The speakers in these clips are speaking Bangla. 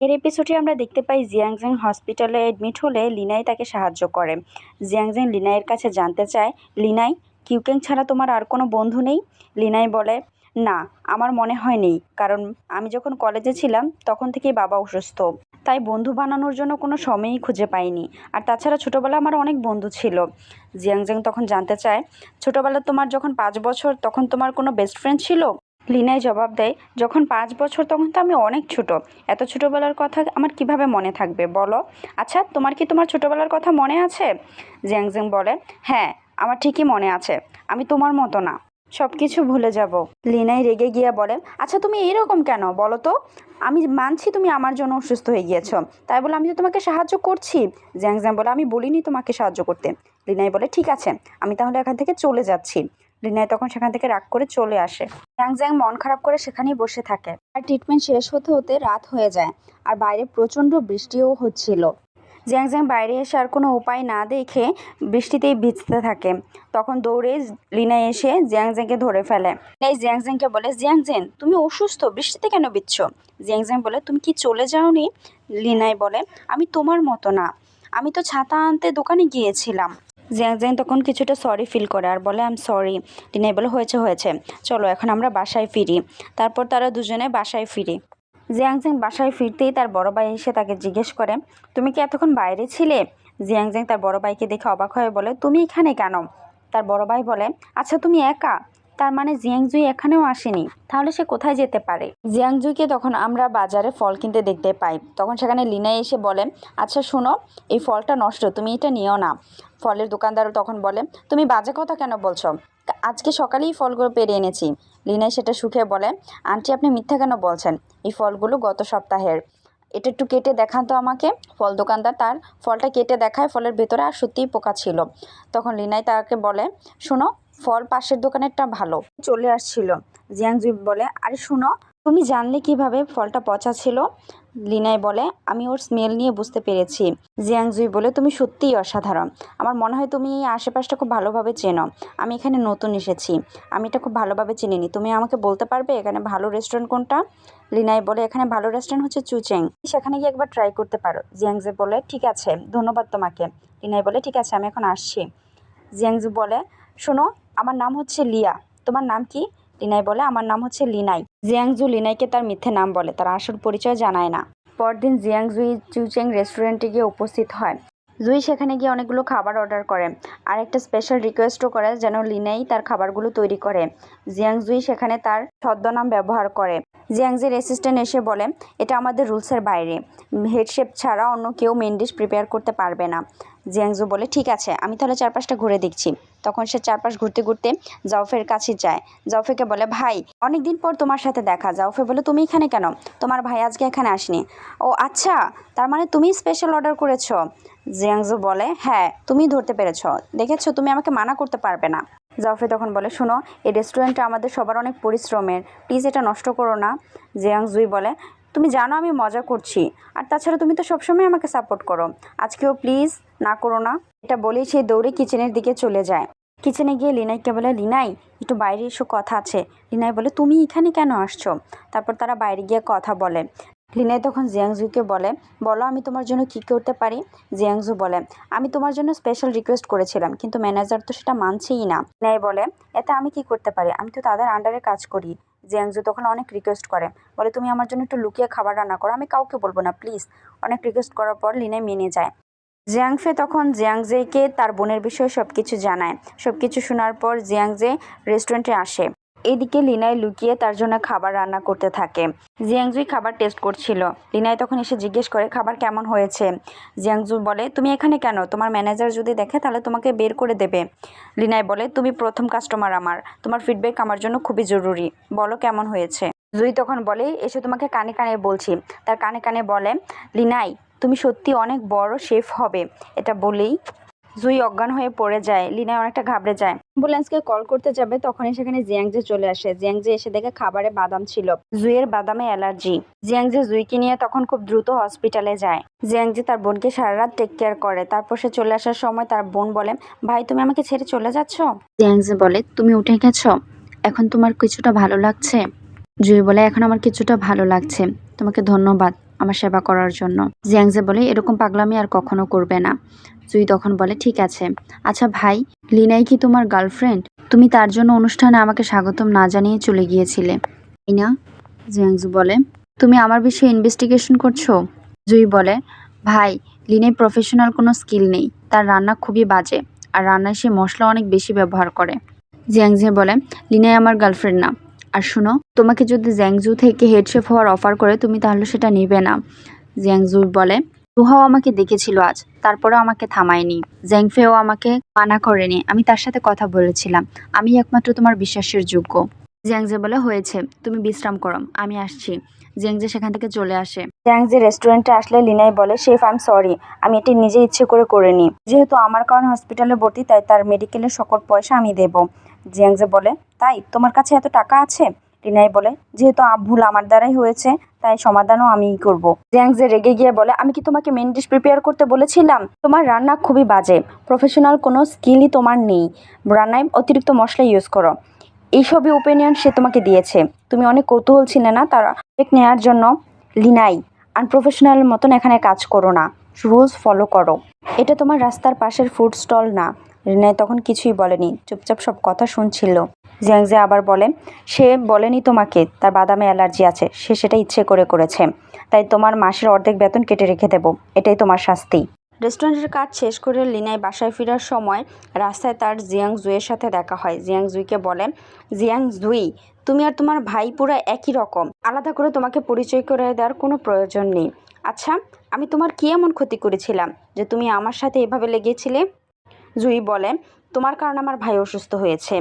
এর এপিসোডে আমরা দেখতে পাই জিয়াংজেং হসপিটালে অ্যাডমিট হলে লিনাই তাকে সাহায্য করে। জিয়াংজেং লিনাইয়ের কাছে জানতে চায়, লিনাই, কিউকেং ছাড়া তোমার আর কোনো বন্ধু নেই? লিনাই বলে, না, আমার মনে হয় নেই, কারণ আমি যখন কলেজে ছিলাম, তখন থেকেই বাবা অসুস্থ। তাই বন্ধু বানানোর জন্য কোনো সময়ই খুঁজে পাইনি। আর তাছাড়া ছোটোবেলা আমার অনেক বন্ধু ছিল। জিয়াংজেং তখন জানতে চায় ছোটোবেলা তোমার যখন পাঁচ বছর, তখন তোমার কোনো বেস্ট ফ্রেন্ড ছিল? লিনাই জবাব দেয়, যখন পাঁচ বছর তখন তো আমি অনেক ছোট। এত ছোটোবেলার কথা আমার কীভাবে মনে থাকবে? বলো। আচ্ছা তোমার কি তোমার ছোটোবেলার কথা মনে আছে? জিয়াংজেং বলে হ্যাঁ আমার ঠিকই মনে আছে। আমি তোমার মতো না। সব কিছু ভুলে যাব। লিনাই রেগে গিয়ে বলে আচ্ছা তুমি এইরকম কেন? বলো তো। আমি মানছি তুমি আমার জন্য অসুস্থ হয়ে গিয়েছো। তাই বলে আমি তো তোমাকে সাহায্য করছি। জ্যাংজ্যাং বলে, আমি বলিনি তোমাকে সাহায্য করতে। লিনাই বলে, ঠিক আছে, আমি তাহলে এখান থেকে চলে যাচ্ছি। লিনাই তখন সেখান থেকে রাগ করে চলে আসে। জ্যাংজ্যাং মন খারাপ করে সেখানেই বসে থাকে। আর ট্রিটমেন্ট শেষ হতে হতে রাত হয়ে যায় আর বাইরে প্রচণ্ড বৃষ্টিও হচ্ছিল। জ্যাংজ্যাং বাইরে এসে আর কোনো উপায় না দেখে বৃষ্টিতেই ভিজতে থাকে। তখন দৌড়ে লিনা এসে জ্যাং জ্যাংকে ধরে ফেলে। এই জিয়াংজেংকে বলে জিয়াংজেন তুমি অসুস্থ? বৃষ্টিতে কেন বিচ্ছ জিয়াংজেং বলে, তুমি কি চলে যাওনি? লিনাই বলে, আমি তোমার মতো না। আমি তো ছাতা আনতে দোকানে গিয়েছিলাম। জিয়াংজেং তখন কিছুটা সরি ফিল করে আর বলে আম সরি লিনাই বলে, হয়েছে হয়েছে। চলো, এখন আমরা বাসায় ফিরি। তারপর তারা দুজনে বাসায় ফিরি। জিয়াংজেং বাসায় ফিরতেই তার বড় ভাই এসে তাকে জিজ্ঞেস করে, তুমি কি এতক্ষণ বাইরে ছিলে? জিয়াংজেং তার বড় ভাইকে দেখে অবাক হয়ে বলে, তুমি এখানে কেন? তার বড় ভাই বলে আচ্ছা তুমি একা? তার মানে জিয়াংজুই এখানেও আসেনি। তাহলে সে কোথায় যেতে পারে? জিয়াংজুইকে তখন আমরা বাজারে ফল কিনতে দেখতে পাই। তখন সেখানে লিনা এসে বলে আচ্ছা শোনো, এই ফলটা নষ্ট, তুমি এটা নিও না। ফলের দোকানদারও তখন বলে, তুমি বাজে কথা কেন বলছো? আজকে সকালেই ফলগুলো পেরে এনেছি। লিনাই সেটা সুখে বলে, আন্টি, আপনি মিথ্যা কেন বলছেন? এই ফলগুলো গত সপ্তাহের। এটা একটু কেটে দেখান তো আমাকে। ফল দোকানদার তার ফলটা কেটে দেখায়, ফলের ভেতরে আর সত্যিই পোকা ছিল। তখন লিনাই তাকে বলে, শোনো ফল পাশের দোকানেরটা ভালো। চলে আসছিল। জিয়াংজুই বলে, আরে শোনো, তুমি জানলে কীভাবে ফলটা পচা ছিল? লিনাই বলে, আমি ওর স্মেল নিয়ে বুঝতে পেরেছি। জিয়াংজুই বলে, তুমি সত্যিই অসাধারণ। আমার মনে হয় তুমি এই আশেপাশটা খুব ভালোভাবে চেনো। আমি এখানে নতুন এসেছি। আমি এটা খুব ভালোভাবে চিনিনি। তুমি আমাকে বলতে পারবে এখানে ভালো রেস্টুরেন্ট কোনটা? লিনাই বলে, এখানে ভালো রেস্টুরেন্ট হচ্ছে চুচেং। সেখানে গিয়ে একবার ট্রাই করতে পারো। জিয়াংজে বলে, ঠিক আছে, ধন্যবাদ তোমাকে। লিনাই বলে, ঠিক আছে, আমি এখন আসছি। জিয়াংজু বলে, শোনো আমার নাম হচ্ছে লিয়া। তোমার নাম কি? লিনাই বলে। আমার নাম হচ্ছে লিনাই। জিয়াংজু লিনাইকে তার মিথ্যে নাম বলে। তার আসল পরিচয় জানায় না। পরদিন জিয়াংজুই চুচেং রেস্টুরেন্টে গিয়ে উপস্থিত হয়। জুই সেখানে গিয়ে অনেকগুলো খাবার অর্ডার করে। আর একটা স্পেশাল রিকোয়েস্টও করে যেন লিনাই তার খাবারগুলো তৈরি করে। জিয়াংজুই সেখানে তার ছদ্মনাম ব্যবহার করে। জিয়াংজির অ্যাসিস্ট্যান্ট এসে বলে, এটা আমাদের রুলসের বাইরে। হেডশেপ ছাড়া অন্য কেউ মেন ডিশ প্রিপেয়ার করতে পারবে না। জিয়াংজু বলে, ঠিক আছে, আমি তাহলে চারপাশটা ঘুরে দেখছি। তখন সে চারপাশ ঘুরতে ঘুরতে জাউফের কাছে যায়। জাউফেকে বলে, ভাই অনেক দিন পর তোমার সাথে দেখা। জাউফে বলে, তুমি এখানে কেন? তোমার ভাই আজকে এখানে আসনি। ও আচ্ছা তার মানে তুমি স্পেশাল অর্ডার করেছ? জিয়াংজু বলে হ্যাঁ তুমি ধরতে পেরেছ। দেখেছ, তুমি আমাকে মানা করতে পারবে না। জাফরি তখন বলে, শোনো, এই রেস্টুরেন্টটা আমাদের সবার অনেক পরিশ্রমের। প্লিজ এটা নষ্ট করো না। জিয়াংজুই বলে, তুমি জানো আমি মজা করছি। আর তাছাড়া তুমি তো সবসময় আমাকে সাপোর্ট করো। আজকেও প্লিজ না করো না। এটা বলেই সে দৌড়ে কিচেনের দিকে চলে যায়। কিচেনে গিয়ে লিনাইকে বলে, লিনাই, একটু বাইরে এসো, কথা আছে। লিনাই বলে, তুমি এখানে কেন আসছো? তারপর তারা বাইরে গিয়ে কথা বলে। লিনাই তখন জিয়াংজুকে বলে, বলো, আমি তোমার জন্য কী করতে পারি? জিয়াংজু বলে, আমি তোমার জন্য স্পেশাল রিকোয়েস্ট করেছিলাম, কিন্তু ম্যানেজার তো সেটা মানছেই না। লিনাই বলে, এতে আমি কি করতে পারি? আমি তো তাদের আন্ডারে কাজ করি। জিয়াংজু তখন অনেক রিকোয়েস্ট করে, বলে, তুমি আমার জন্য একটু লুকিয়ে খাবার রান্না করো, আমি কাউকে বলব না প্লিজ অনেক রিকোয়েস্ট করার পর লিনাই মেনে যায়। জিয়াংফে তখন জিয়াংজেকে তার বোনের বিষয়ে সব কিছু জানায়। সব কিছু শোনার পর জিয়াংজে রেস্টুরেন্টে আসে। এদিকে লিনাই লুকিয়ে তার জন্য খাবার রান্না করতে থাকে। জিয়াংজুই খাবার টেস্ট করছিল। লিনাই তখন এসে জিজ্ঞেস করে, খাবার কেমন হয়েছে? জিয়াংজু বলে, তুমি এখানে কেন? তোমার ম্যানেজার যদি দেখে, তাহলে তোমাকে বের করে দেবে। লিনাই বলে, তুমি প্রথম কাস্টমার আমার। তোমার ফিডব্যাক আমার জন্য খুবই জরুরি। বলো কেমন হয়েছে? জুই তখন বলে, এসে তোমাকে কানে কানে বলছি। তার কানে কানে বলে, লিনাই, তুমি সত্যি অনেক বড় শেফ হবে। এটা বলেই জুই অজ্ঞান হয়ে পড়ে যায়, লিনা অনেকটা ঘাবড়ে যায়। অ্যাম্বুলেন্সকে কল করতে যাবে, তখনই সেখানে জিয়াংজে চলে আসে। জিয়াংজে এসে দেখে খাবারে বাদাম ছিল। জুইয়ের বাদামে অ্যালার্জি। জিয়াংজে জুইকে নিয়ে তখন খুব দ্রুত হসপিটালে যায়। জিয়াংজি তার বোনকে সারা রাত টেক কেয়ার করে। তারপর সে চলে আসার সময় তার বোন বলে, ভাই, তুমি আমাকে ছেড়ে চলে যাচ্ছ? জিয়াংজে বলে, তুমি উঠে গেছো? এখন তোমার কিছুটা ভালো লাগছে? জুই বলে, এখন আমার কিছুটা ভালো লাগছে। তোমাকে ধন্যবাদ। আমার সেবা করার জন্য। জিয়াংজে বলে, এরকম পাগলামি আর কখনো করবে না। জুই তখন বলে, ঠিক আছে। আচ্ছা ভাই, লিনাই কি তোমার গার্লফ্রেন্ড? তুমি তার জন্য অনুষ্ঠানে আমাকে স্বাগতম না জানিয়ে চলে গিয়েছিলে। তাই না জিয়াংজু বলে, তুমি আমার বিষয়ে ইনভেস্টিগেশন করছ? জুই বলে, ভাই, লিনাই প্রফেশনাল কোনো স্কিল নেই। তার রান্না খুবই বাজে, আর রান্নায় সে মশলা অনেক বেশি ব্যবহার করে। জিয়াংজে বলে, লিনাই আমার গার্লফ্রেন্ড না। আর শুনো তোমাকে যদি জ্যাংজু থেকে হেড শেফ হওয়ার অফার করে, তুমি তাহলে সেটা নেবে না, জিয়াংজু বলে। তুহাও আমাকে দেখেছিল আজ, তারপরেও আমাকে থামায়নি। জ্যাংফেও আমাকে মানা করেনি। আমি তার সাথে কথা বলেছিলাম। আমি একমাত্র তোমার বিশ্বাসের যোগ্য। জিয়াংজে বলে, হয়েছে। তুমি বিশ্রাম করো। আমি আসছি। জিয়াংজে সেখান থেকে চলে আসে। জিয়াংজে রেস্টুরেন্টে আসলে লিনাই বলে, শেফ আই এম সরি আমি এটি নিজে ইচ্ছে করে করিনি। যেহেতু আমার কারণে হসপিটালে ভর্তি, তাই তার মেডিকেলের সকল পয়সা আমি দেব। জিয়াংজে বলে, তাই? তোমার কাছে এত টাকা আছে? লিনাই বলে। যেহেতু ভুল আমার দ্বারাই হয়েছে, তাই সমাধানও আমিই করব। জিয়াংজে রেগে গিয়ে বলে, আমি কি তোমাকে মেন ডিশ প্রিপেয়ার করতে বলেছিলাম? তোমার রান্না খুবই বাজে। প্রফেশনাল কোনো স্কিলই তোমার নেই। রান্নায় অতিরিক্ত মশলা ইউজ করো। এইসবই ওপিনিয়ন সে তোমাকে দিয়েছে। তুমি অনেক কৌতূহল ছিলে না? তার নেওয়ার জন্য লিনাই। আনপ্রফেশনাল মতন এখানে কাজ করো না। রুলস ফলো করো। এটা তোমার রাস্তার পাশের ফুড স্টল না। রিনাই তখন কিছুই বলেনি। চুপচাপ সব কথা শুনছিল। জিয়াংজে আবার বলে, সে বলেনি তোমাকে, তার বাদামে অ্যালার্জি আছে, সে সেটা ইচ্ছে করে করেছে। তাই তোমার মাসের অর্ধেক বেতন কেটে রেখে দেবো, এটাই তোমার শাস্তি। রেস্টুরেন্টের কাজ শেষ করে লিনাই বাসায় ফেরার সময় রাস্তায় তার জিয়াং জুইয়ের সাথে দেখা হয়। জিয়াং জুইকে বলে জিয়াং জুই তুমি আর তোমার ভাই পুরো একই রকম। আলাদা করে তোমাকে পরিচয় করে দেওয়ার কোনো প্রয়োজন নেই। আচ্ছা আমি তোমার কী এমন ক্ষতি করেছিলাম যে তুমি আমার সাথে এভাবে লেগেছিলে? জুই বলে, তোমার কারণে আমার ভাই অসুস্থ হয়েছে।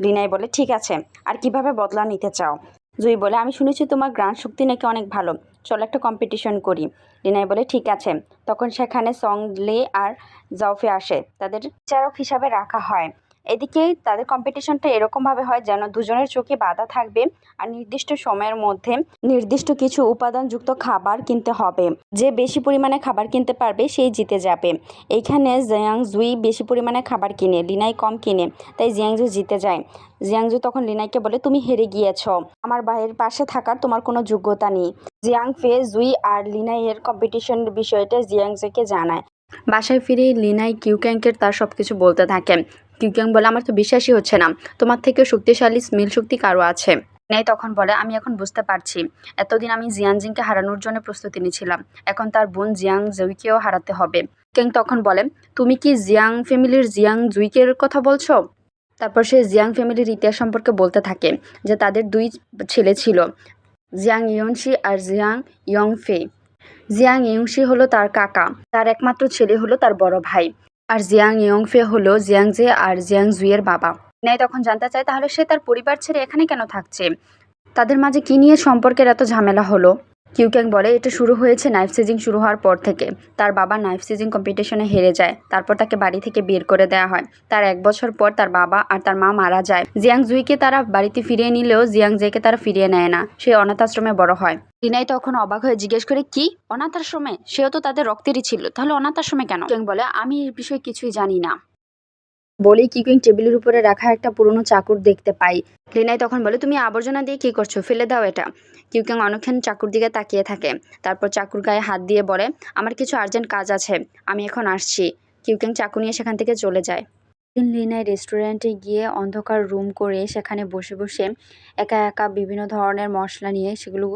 লিনাই বলে, ঠিক আছে, আর কীভাবে বদলা নিতে চাও? জুই বলে, আমি শুনেছি তোমার গ্রাণ শক্তি নাকি অনেক ভালো। চলো একটা কম্পিটিশন করি। লিনাই বলে, ঠিক আছে। তখন সেখানে সং লে আর জাউফে আসে। তাদের বিচারক হিসাবে রাখা হয়। এদিকে তাদের কম্পিটিশনটা এরকমভাবে হয় যেন দুজনের চোখে বাধা থাকবে আর নির্দিষ্ট সময়ের মধ্যে নির্দিষ্ট কিছু উপাদানযুক্ত খাবার কিনতে হবে। যে বেশি পরিমাণে খাবার কিনতে পারবে সেই জিতে যাবে। এইখানে জিয়াং জুই বেশি পরিমাণে খাবার কিনে, লিনাই কম কিনে, তাই জিয়াংজু জিতে যায়। জিয়াংজু তখন লিনাইকে বলে, তুমি হেরে গিয়েছ। আমার ভাইয়ের পাশে থাকার তোমার কোনো যোগ্যতা নেই। জিয়াং ফে, জুই আর লিনাইয়ের কম্পিটিশন বিষয়টা জিয়াংজুকে জানায়। বাসায় ফিরে লিনাই কিউক্যাংকের তার সব কিছু বলতে থাকে। কিউক্যাং বলে আমার তো বিশ্বাসই হচ্ছে না। তোমার থেকে শক্তিশালী স্মিল শক্তি কারও আছে? লিনাই তখন বলে, আমি এখন বুঝতে পারছি। এতদিন আমি জিয়ানজিংকে হারানোর জন্য প্রস্তুতি নিয়েছিলাম। এখন তার বোন জিয়াং জুইকেও হারাতে হবে। কেং তখন বলে, তুমি কি জিয়াং ফ্যামিলির জিয়াং জুইকের কথা বলছো? তারপর সে জিয়াং ফ্যামিলির ইতিহাস সম্পর্কে বলতে থাকে যে তাদের দুই ছেলে ছিল, জিয়াং ইয়ংশি আর জিয়াং ইয়ংফে। জিয়াং ইয়ংশি হলো তার কাকা, তার একমাত্র ছেলে হলো তার বড় ভাই। আর জিয়াং ইয়ংফে হলো জিয়াংজে আর জিয়াং জুইয়ের বাবা। ন্যায় তখন জানতে চায়, তাহলে সে তার পরিবার ছেড়ে এখানে কেন থাকছে? তাদের মাঝে কী নিয়ে সম্পর্কের এত ঝামেলা হলো? কিউক্যাং বলে, এটা শুরু হয়েছে নাইফ সিজিং শুরু হওয়ার পর থেকে। তার বাবা নাইফ সিজিং কম্পিটিশনে হেরে যায়। তারপর তাকে বাড়ি থেকে বের করে দেওয়া হয়। তার এক বছর পর তার বাবা আর তার মা মারা যায়। জিয়াং জুইকে তারা বাড়িতে ফিরিয়ে নিলেও জিয়াং জেকে তারা ফিরিয়ে নেয় না। সে অনাথ আশ্রমে বড় হয়। টিনাই তখন অবাক হয়ে জিজ্ঞেস করে, কি? অনাথ আশ্রমে? সেও তো তাদের রক্তেরই ছিল। তাহলে অনাথ আশ্রমে কেন? বলে, আমি এই বিষয়ে কিছুই জানি না। বলেই কিকুইং টেবিলের উপরে রাখা একটা পুরনো চাকুর দেখতে পাই। লিনাই তখন বলে, তুমি আবর্জনা দিয়ে কী করছ? ফেলে দাও এটা। কিউকিং অনেকক্ষণ চাকুর দিকে তাকিয়ে থাকে। তারপর চাকুর গায়ে হাত দিয়ে বলে, আমার কিছু আর্জেন্ট কাজ আছে, আমি এখন আসছি। কিউকিং চাকু নিয়ে সেখান থেকে চলে যায়। দিন লিনাই রেস্টুরেন্টে গিয়ে অন্ধকার রুম করে সেখানে বসে বসে একা একা বিভিন্ন ধরনের মশলা নিয়ে সেগুলো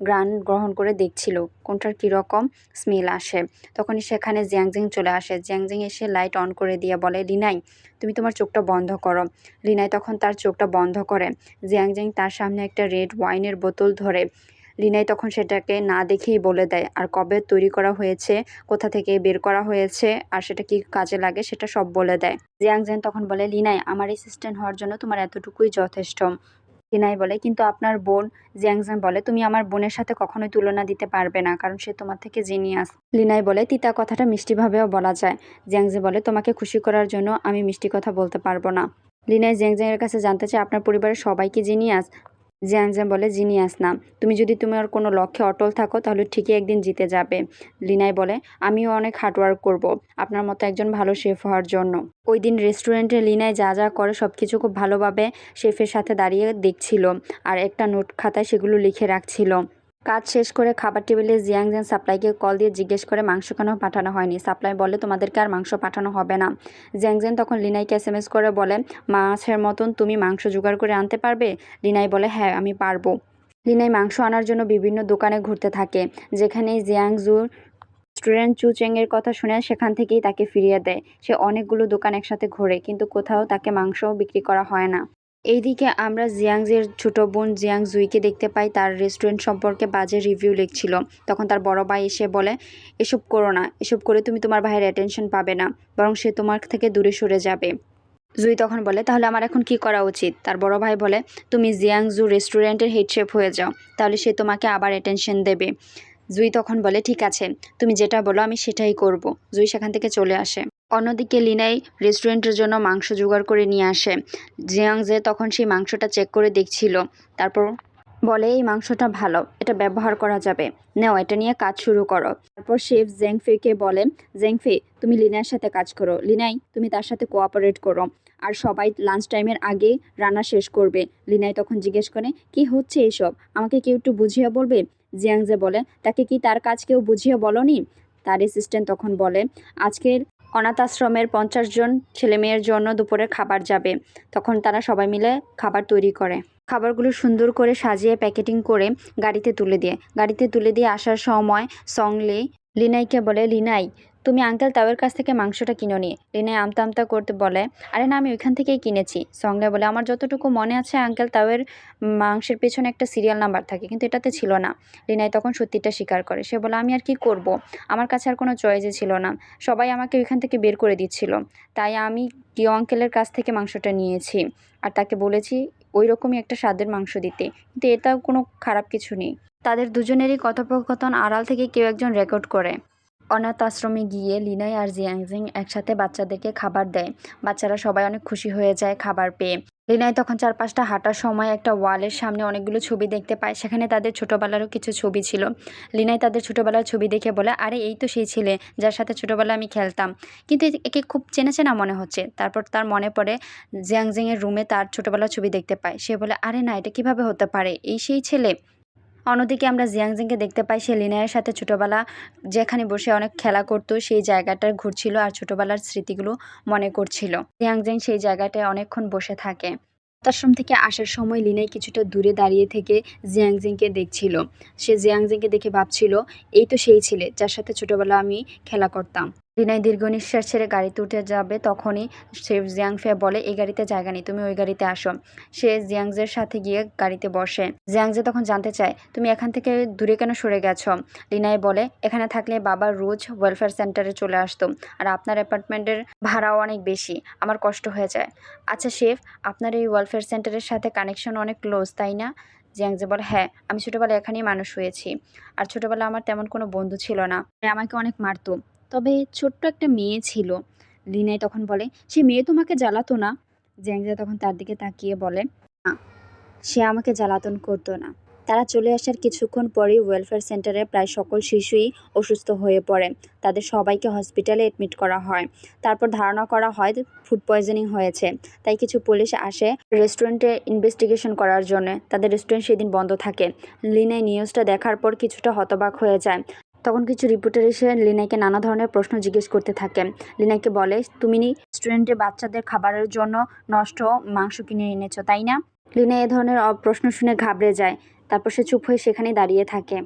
গ্রান গ্রহণ করে দেখছিল। কোনটার কীরকম স্মেল আসে। তখনই সেখানে জিয়াংজিং চলে আসে। জিয়াংজিং এসে লাইট অন করে দিয়ে বলে লিনাই তুমি তোমার চোখটা বন্ধ করো। লিনাই তখন তার চোখটা বন্ধ করে। জিয়াংজিং তার সামনে একটা রেড ওয়াইনের বোতল ধরে লিনাই তখন সেটাকে না দেখেই বলে দেয়, আর কবে তৈরি করা হয়েছে, কোথা থেকে বের করা হয়েছে, আর সেটা কি কাজে লাগে, সেটা সব বলে দেয়। জিয়াংজেন তখন বলে, লিনাই, আমার অ্যাসিস্ট্যান্ট হওয়ার জন্য তোমার এতটুকুই যথেষ্ট। লিনাই বলে, কিন্তু আপনার বোন, জিয়াংজেন বলে, তুমি আমার বোনের সাথে কখনোই তুলনা দিতে পারবে না, কারণ সে তোমার থেকে জিনিয়াস লিনাই বলে, তিতা কথাটা মিষ্টিভাবেও বলা যায়। জিয়াংজে বলে, তোমাকে খুশি করার জন্য আমি মিষ্টি কথা বলতে পারব না। লিনাই জিয়াংজেংয়ের কাছে জানতে চায়, আপনার পরিবারের সবাইকে জিনিয়াস জিয়াংজেং বলে জিনিয়াস না তুমি যদি তোমার কোনো লক্ষ্যে অটল থাকো, তাহলে ঠিকই একদিন জিতে যাবে। লিনাই বলে, আমিও অনেক হার্ডওয়ার্ক করব। আপনার মতো একজন ভালো শেফ হওয়ার জন্য। ওই দিন রেস্টুরেন্টে লিনাই যা যা করে সব কিছু খুব ভালোভাবে শেফের সাথে দাঁড়িয়ে দেখছিল। আর একটা নোট খাতায় সেগুলো লিখে রাখছিল। কাজ শেষ করে খাবার টেবিলে জিয়াংজেন সাপ্লাইকে কল দিয়ে জিজ্ঞেস করে, মাংস কেন পাঠানো হয়নি? সাপ্লাই বলে, তোমাদেরকে আর মাংস পাঠানো হবে না। জিয়াংজেন তখন লিনাইকে এস এম এস করে বলে, মাছের মতন তুমি মাংস জোগাড় করে আনতে পারবে? লিনাই বলে হ্যাঁ আমি পারব। লিনাই মাংস আনার জন্য বিভিন্ন দোকানে ঘুরতে থাকে যেখানে জিয়াংজুর স্টুডেন্ট চু চেংয়ের কথা শুনে সেখান থেকেই তাকে ফিরিয়ে দেয়। সে অনেকগুলো দোকান একসাথে ঘোরে, কিন্তু কোথাও তাকে মাংস বিক্রি করা হয় না। এইদিকে আমরা জিয়াংজের ছোট বোন জিয়াং জুইকে দেখতে পাই। তার রেস্টুরেন্ট সম্পর্কে বাজে রিভিউ লিখছিল। তখন তার বড় ভাই এসে বলে, এসব করো না। এসব করে তুমি তোমার ভাইয়ের অ্যাটেনশন পাবে না। বরং সে তোমার থেকে দূরে সরে যাবে। জুই তখন বলে, তাহলে আমার এখন কি করা উচিত? তার বড় ভাই বলে, তুমি জিয়াংজু রেস্টুরেন্টের হেড শেফ হয়ে যাও। তাহলে সে তোমাকে আবার অ্যাটেনশন দেবে। জুই তখন বলে, ঠিক আছে। তুমি যেটা বলো আমি সেটাই করব। জুই সেখান থেকে চলে আসে। অন্যদিকে লিনাই রেস্টুরেন্টের জন্য মাংস জোগাড় করে নিয়ে আসে। জিয়াংজে তখন সেই মাংসটা চেক করে দেখছিল। তারপর বলে, এই মাংসটা ভালো, এটা ব্যবহার করা যাবে। নাও, এটা নিয়ে কাজ শুরু করো। তারপর শেফ জেংফেকে বলে, জেংফে, তুমি লিনার সাথে কাজ করো। লিনাই, তুমি তার সাথে কোঅপারেট করো। আর সবাই লাঞ্চ টাইমের আগে রান্না শেষ করবে। লিনাই তখন জিজ্ঞেস করে, কি হচ্ছে এসব? আমাকে কেউ একটু বুঝিয়ে বলবে? জিয়াংজে বলে, তাকে কি তার কাজ কেউ বুঝিয়ে বলনি? তার অ্যাসিস্ট্যান্ট তখন বলে, আজকের অনাথ আশ্রমের পঞ্চাশ জন ছেলেমেয়ের জন্য দুপুরের খাবার যাবে। তখন তারা সবাই মিলে খাবার তৈরি করে। খাবারগুলো সুন্দর করে সাজিয়ে প্যাকেটিং করে গাড়িতে তুলে দিয়ে। গাড়িতে তুলে দিয়ে আসার সময় সংলি লিনাইকে বলে, লিনাই তুমি আঙ্কেল তাওয়ের কাছ থেকে মাংসটা কিনো নি। লিনাই আমতা আমতা করতে বলে, আরে না, আমি ওইখান থেকেই কিনেছি। সংলে বলে, আমার যতটুকু মনে আছে, আঙ্কেল তাওয়ের মাংসের পেছনে একটা সিরিয়াল নাম্বার থাকে, কিন্তু এটাতে ছিল না। লিনাই তখন সত্যিটা স্বীকার করে। সে বলে, আমি আর কি করব? আমার কাছে আর কোনো চয়েসই ছিল না। সবাই আমাকে ওইখান থেকে বের করে দিচ্ছিল। তাই আমি কিও আঙ্কেলের কাছ থেকে মাংসটা নিয়েছি। আর তাকে বলেছি ওই রকমই একটা স্বাদের মাংস দিতে, কিন্তু এটাও কোনো খারাপ কিছু নেই। তাদের দুজনেরই কথোপকথন আড়াল থেকে কেউ একজন রেকর্ড করে। অনাথ আশ্রমে গিয়ে লিনাই আর জিয়াংজিং একসাথে বাচ্চাদেরকে খাবার দেয়। বাচ্চারা সবাই অনেক খুশি হয়ে যায় খাবার পেয়ে। লিনাই তখন চারপাশটা হাঁটার সময় একটা ওয়ালের সামনে অনেকগুলো ছবি দেখতে পায়। সেখানে তাদের ছোটোবেলারও কিছু ছবি ছিল। লিনাই তাদের ছোটোবেলার ছবি দেখে বলে, আরে, এই তো সেই ছেলে, যার সাথে ছোটোবেলায় আমি খেলতাম। কিন্তু একে খুব চেনা চেনা মনে হচ্ছে। তারপর তার মনে পড়ে জিয়াংজিংয়ের রুমে তার ছোটোবেলার ছবি দেখতে পায়। সে বলে, আরে না, এটা কীভাবে হতে পারে? এই সেই ছেলে। অন্যদিকে আমরা জিয়াংজিংকে দেখতে পাই, সে লিনায়ের সাথে ছোটোবেলা যেখানে বসে অনেক খেলা করতো, সেই জায়গাটায় ঘুরছিল আর ছোটোবেলার স্মৃতিগুলো মনে করছিল। জিয়াংজিং সেই জায়গাটায় অনেকক্ষণ বসে থাকে। আশ্রম থেকে আসার সময় লিনাই কিছুটা দূরে দাঁড়িয়ে থেকে জিয়াংজিংকে দেখছিল। সে জিয়াংজিংকে দেখে ভাবছিল, এই তো সেই ছেলে, যার সাথে ছোটোবেলা আমি খেলা করতাম। লিনাই দীর্ঘ নিঃশ্বাস ছেড়ে গাড়িতে উঠে যাবে, তখনই সে জিয়াংফে বলে, এই গাড়িতে জায়গা নেই, তুমি ওই গাড়িতে আসো। সে জিয়াংজের সাথে গিয়ে গাড়িতে বসে। জিয়াংজে তখন জানতে চায়, তুমি এখান থেকে দূরে কেন সরে গেছো? লিনাই বলে, এখানে থাকলে বাবা রোজ ওয়েলফেয়ার সেন্টারে চলে আসতো, আর আপনার অ্যাপার্টমেন্টের ভাড়াও অনেক বেশি, আমার কষ্ট হয়ে যায়। আচ্ছা শেফ, আপনার এই ওয়েলফেয়ার সেন্টারের সাথে কানেকশন অনেক ক্লোজ তাই না? জিয়াংজে বলে হ্যাঁ আমি ছোটোবেলায় এখানেই মানুষ হয়েছি, আর ছোটোবেলায় আমার তেমন কোনো বন্ধু ছিল না। আমাকে অনেক মারতো তবে ছোট্ট একটা মেয়ে ছিল। লিনাই তখন বলে, সে মেয়ে তোমাকে জ্বালাতো না? জ্যাংজা তখন তার দিকে তাকিয়ে বলে, না, সে আমাকে জ্বালাতন করতো না। তারা চলে আসার কিছুক্ষণ পরেই ওয়েলফেয়ার সেন্টারে প্রায় সকল শিশুই অসুস্থ হয়ে পড়ে। তাদের সবাইকে হসপিটালে এডমিট করা হয়। তারপর ধারণা করা হয় ফুড পয়জনিং হয়েছে। তাই কিছু পুলিশ আসে রেস্টুরেন্টে ইনভেস্টিগেশন করার জন্য। তাদের রেস্টুরেন্ট সেদিন বন্ধ থাকে। লিনাই নিউজটা দেখার পর কিছুটা হতবাক হয়ে যায়। তখন কিছু রিপোর্টার এসে লিনাইকে নানা ধরনের প্রশ্ন জিজ্ঞেস করতে থাকে। লিনাইকে বলে, তুমি স্টুডেন্টের বাচ্চাদের খাবারের জন্য নষ্ট মাংস কিনে এনেছো, তাই না? লিনা এ ধরনের প্রশ্ন শুনে ঘাবড়ে যায়। তারপর সে চুপ হয়ে সেখানে দাঁড়িয়ে থাকে।